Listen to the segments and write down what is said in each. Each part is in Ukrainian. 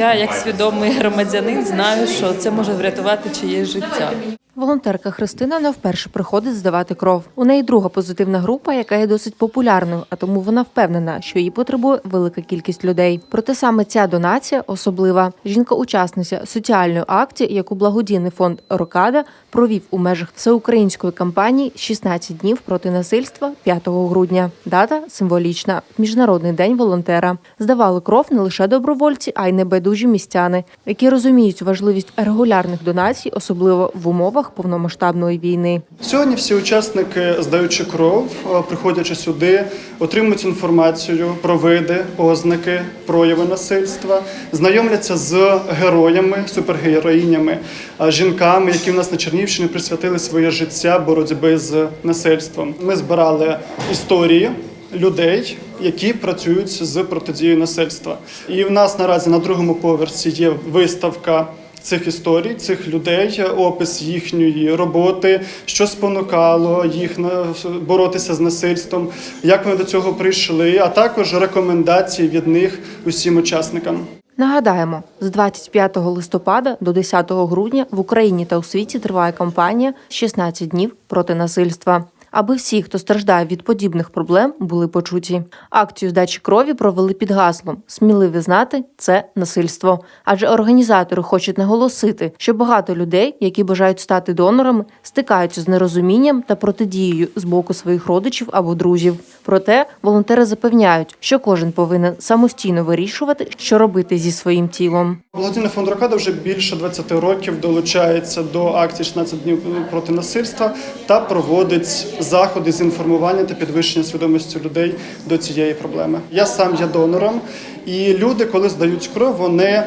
я, як свідомий громадянин, знаю, що це може врятувати чиєсь життя. Волонтерка Христина не вперше приходить здавати кров. У неї друга позитивна група, яка є досить популярною, а тому вона впевнена, що її потребує велика кількість людей. Проте саме ця донація особлива. Жінка-учасниця соціальної акції, яку благодійний фонд Рокада провів у межах всеукраїнської кампанії «16 днів проти насильства 5 грудня. Дата символічна міжнародний день волонтера. Здавали кров не лише добровольці, а й небайдужі містяни, які розуміють важливість регулярних донацій, особливо в умовах повномасштабної війни. Сьогодні всі учасники, здаючи кров, е, приходячи сюди, отримують інформацію про види, ознаки, прояви насильства, знайомляться з героями, супергероїнями, е, жінками, які в нас на Чернівщині присвятили своє життя боротьби з насильством. Ми збирали історії. Людей, які працюють з протидією насильства, і в нас наразі на другому поверсі є виставка цих історій, цих людей, опис їхньої роботи, що спонукало їх боротися з насильством, як вони до цього прийшли, а також рекомендації від них усім учасникам. Нагадаємо, з 25 листопада до 10 грудня в Україні та у світі триває кампанія «16 днів проти насильства. Аби всі, хто страждає від подібних проблем, були почуті. Акцію здачі крові провели під гаслом Сміливі знати це насильство. Адже організатори хочуть наголосити, що багато людей, які бажають стати донорами, стикаються з нерозумінням та протидією з боку своїх родичів або друзів. Проте волонтери запевняють, що кожен повинен самостійно вирішувати, що робити зі своїм тілом. Благодійний фонд Рокада вже більше 20 років долучається до акції «16 днів проти насильства та проводить заходи з інформування та підвищення свідомості людей до цієї проблеми. Я сам є донором, і люди, коли здають кров, вони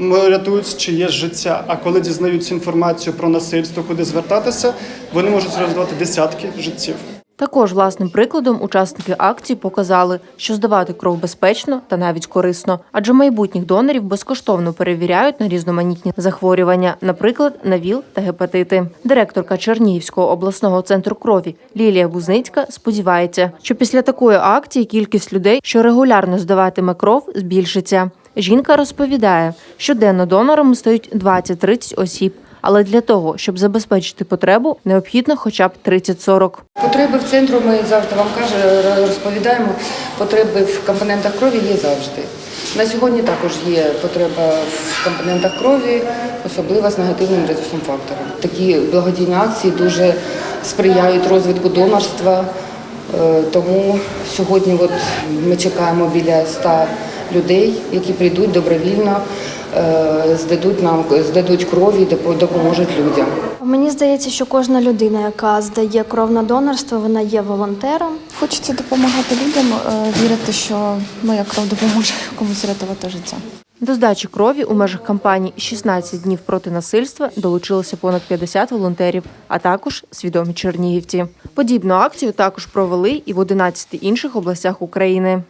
рятують чиєсь життя. А коли дізнаються інформацію про насильство, куди звертатися, вони можуть рятувати десятки життів. Також власним прикладом учасники акції показали, що здавати кров безпечно та навіть корисно, адже майбутніх донорів безкоштовно перевіряють на різноманітні захворювання, наприклад, на ВІЛ та гепатити. Директорка Чернігівського обласного центру крові Лілія Бузницька сподівається, що після такої акції кількість людей, що регулярно здаватиме кров, збільшиться. Жінка розповідає, щоденно донорами стають 20-30 осіб. Але для того, щоб забезпечити потребу, необхідно хоча б 30-40. Потреби в центру ми завжди вам каже, розповідаємо. Потреби в компонентах крові є завжди. На сьогодні також є потреба в компонентах крові, особливо з негативним резусом фактором. Такі благодійні акції дуже сприяють розвитку донорства. Е, Тому сьогодні от ми чекаємо біля 100 людей, які прийдуть добровільно, здадуть нам здадуть крові і допоможуть людям. Мені здається, що кожна людина, яка здає кров на донорство, вона є волонтером. Хочеться допомагати людям, е, вірити, що моя кров допоможе комусь рятувати життя. До здачі крові у межах кампанії «16 днів проти насильства долучилося понад 50 волонтерів, а також свідомі чернігівці. Подібну акцію також провели і в 11 інших областях України.